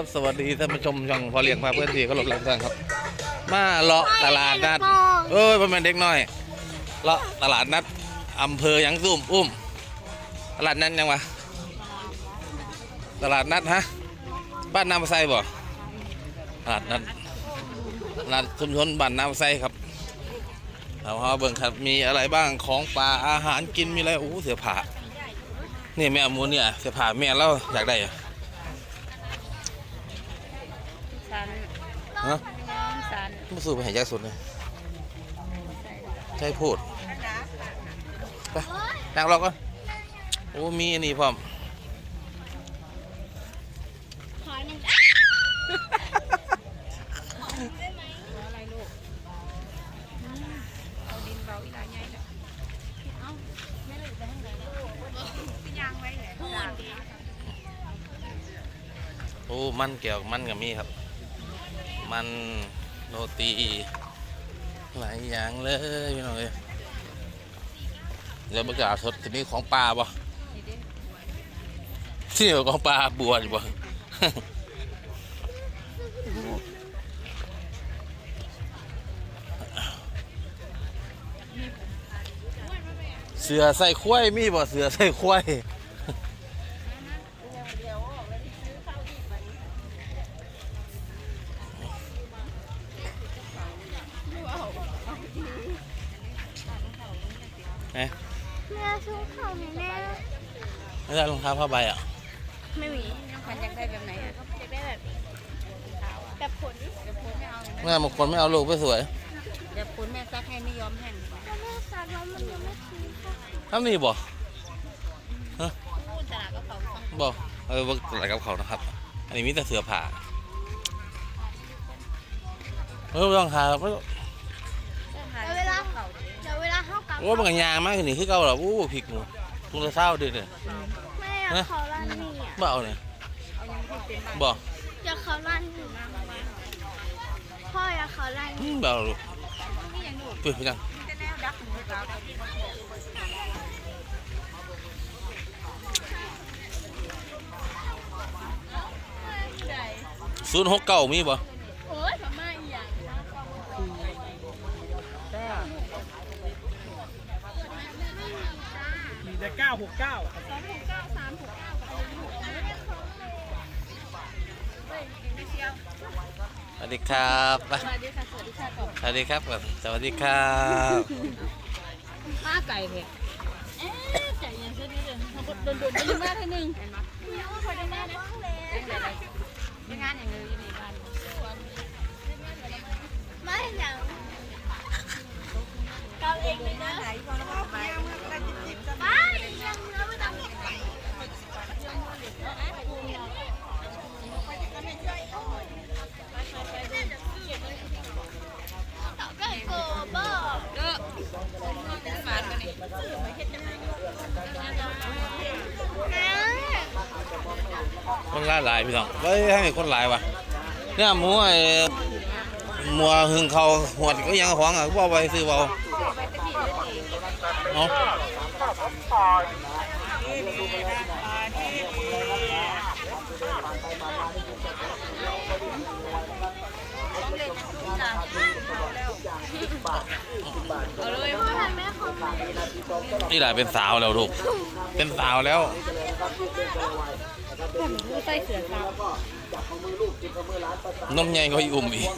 บสวัสดีท่านผู้ชมช่องพอเลี้ยงพาเพื่อนที่เคารพรักท่านครับ มาเลาะตลาดนัด เอ้ยประมาณเด็กน้อยเลาะตลาดนัดอำเภอยังซุ่มอุ้มตลาดนัดยังวะตลาดนัดฮะบ้านน้ำไซบ่ตลาดนัดตลาดชุมชนบ้านน้ำไซครับเอาฮะเบิ่งครับมีอะไรบ้างของป่าอาหารกินมีอะไรโอ้โหเสือผ่านี่แม่อมูเนี่ยเสือผ่าแม่เราอยากได้อะ สัน ฮะน้องสันมาสู้ไปหายากสุดเลยใช่พูดไปนั่งรอก่อนโอ้มีอันนี้พร้อมขอหนึ่งอะไรลูกเอาดินเบาอีหลายใหญ่เด้อเอาไม่รู้จะให้ไหนแล้วพี่ยางไว้ไหนพูดดีโอ้ มันเกี่ยวกับมันกับมีครับ มันโรตีหลายอย่างเลยพี่น้องเอ้ยเดี๋ยวประกาศสดที่นี้ของปลาบ่นี่เที่ยวของปลาบัวอยู่บ่เสือใส่ควายมีบ่เสือใส่ควาย เอ๊ะแม่ซื้อของให้แม่ไม่ได้รองเท้าผ้าใบอะไม่มีมันอยากได้แบบไหนอะอยากได้แบบแบบผลเดี๋ยวพูดไม่เอานะแม่บางคนไม่เอาลูกไปสวยเดี๋ยวพูดแม่ซักให้ไม่ยอมแห่งแล้วแม่ซักแล้วมันยังไม่ซื้อค่ะทำนี่บ่พูดตลาดก็เขาฟังบ่เออเบิกอะไรกับเขานะครับ อันนี้มีแต่เสือผ่าเออไม่ต้องหาไม่ต้อง โอ้มันก็ยางมากนี่คือเก่าเหรออู้พริกหนูทุงละเศร้าเด็ดเลยแม่อยากเขาร้านนี้อะบ่เอาเนี่ยเอายังไม่เป็นบ้านบ่อยากเขาร้านนี้พ่ออยากเขาร้านอืนี้มบ่เอาลูกนี่ยังอยู่เปิดไปจังจะแนวดักหนูเราได้ที่มาศูนย์หกเก้ามีบ่ โอ้ยพม่าอีหยัง มีแต่เก้าสองหกเก้าสามหกเก้าสวัสดีครับ สวัสดีค่ะ สวัสดีค่ะก่อนสวัสดีครับก่อนสวัสดีครับป้าไก่เผ็ดเอ๊ะไก่ยังเส้นนี้เลยเขาโดนโดนไปยังแม่ทีหนึ่งเห็นไหมคอยได้แม่นะยังงานอย่างเงี้ยยู่ในบ้านไม่อยากเกาเองเลยนะ คนหลายหลายพี่น้องเฮ้ยให้คนหลายวะเนี่ยหมูไอ้มัวหึงเขาหวดก็ยังของอะก็เอาไปซื้อเบาเอาเอาเลยพ่อทำแม่เขาไปนี่แหละเป็นสาวแล้วลูก เป็นสาวแล้ว ใส่เสือครับนมใหญ่ก็อีอุ่มอีก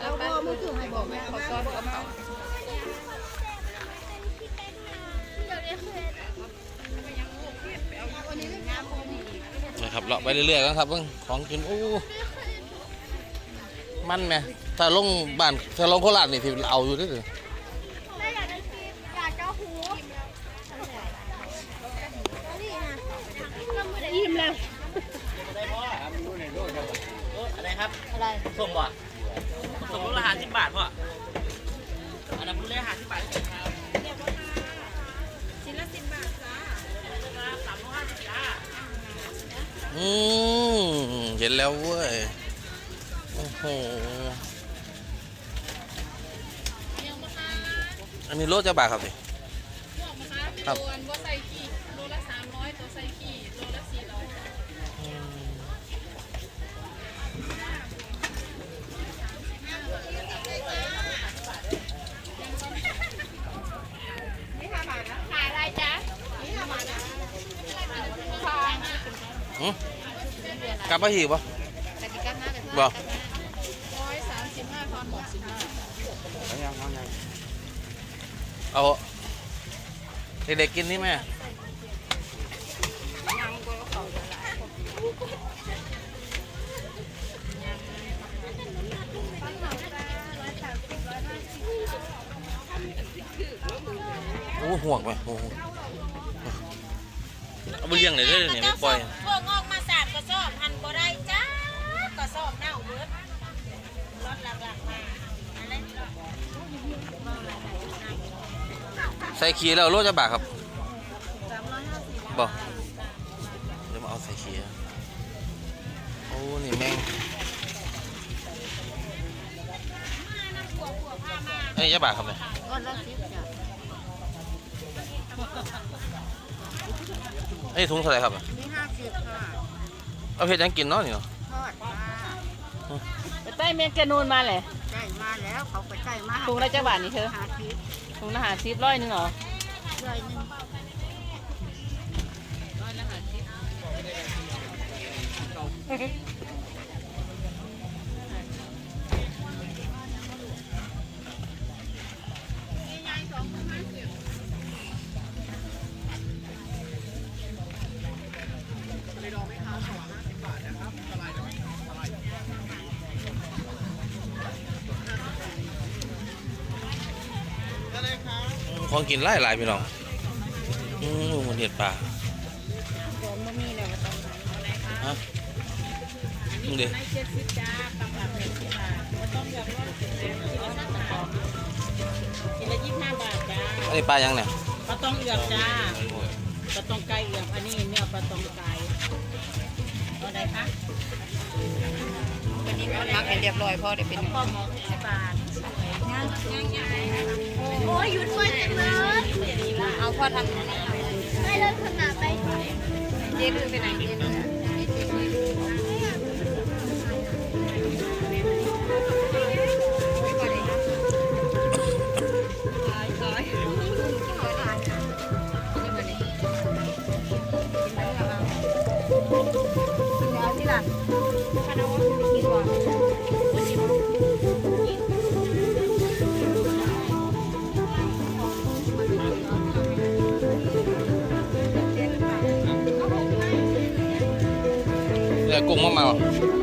แล้วก็มือถือให้บอกแม่ขอซ้อนกระเป๋า นะครับเลาะไปเรื่อยๆกันครับเพิ่งของกินอู้มันไหมถ้าลงบ้านถ้าลงโคราชนี่ที่เอาอยู่เด้วยแม่อยากได้คลิปอยากเจ้าหูนี่นะก็มือได้ยิ้มแล้วอะไรครับ อะไรส่งบ่ส่งลูกละห้าสิบบาทพ่ออันนั้นพูดเลยห้าสิบบาท แล้วเว้ย โอ้โหยังมาค่ะอันนี้โลจะบาทครับพี่พวกมาค่ะครับตัวบัวใส่ขี้โลละสามร้อยตัวใส่ขี้โลละสี่ร้อยขายอะไรจ๊ะนี่ทำอะไรนะค่ะหืม กลับมาหีบปะกติกาห้ากับบ่ร้อยสามสิบห้าทอนหกสิบห้าเอาเด็กๆกินนี่แม่โอ้ห่วงไหมโอ้โหเอาไปเลี้ยงเลยได้อเนี่ยไม่ปล่อย ใส่ขี้แล้วโลจะบาทครับบอกเดี๋ยวมาเอาใส่ขี้อะโอ้นี่แม่งเอ้ยจะบาทครับเนี่ยก็ละสิบจ้ะเอ้ยถุงเท่าไหร่ครับอะนี่ห้าสิบค่ะเอาเพชรยังกินเนาะนี่เนาะทอดมาไปใต้เมกะนูนมาเลยได้มาแล้วเขาก็ได้มาถุงละเจ้าบาทนี่เธอหาทิพย์ ถุงละหาซิบร้อยหนึงเหรอร้อยหนึงร้อยละหาซิบ ของกินหลายหลายๆพี่น้องอืมมันเห็ดปลาผมบ่มีแล้วก็ต้องฮะมึงเด็ไม่เจ็ดสิบจ้าปังหลักเจ็ดสิบบาทไม่ต้องยำร้อยสิบเอ็ดกิโลละสามกิโลยี่สิบห้าบาทจ้าอันนี้ปลายังเนี่ยปลาตองเอือบจ้าปลาตองไก่เอือบอันนี้เนื้อปลาตองไก่ เอาไหนคะวันนี้ก็รักให้เรียบร้อยพอได้เป็นพ่อหมอสิบบาทโอ้ยหยุดไว้จังเลยเอาพ่อทำอะไรไม่เลิกขนาดไปเจ๊ดูไปไหนเจ๊ดู เดี๋ย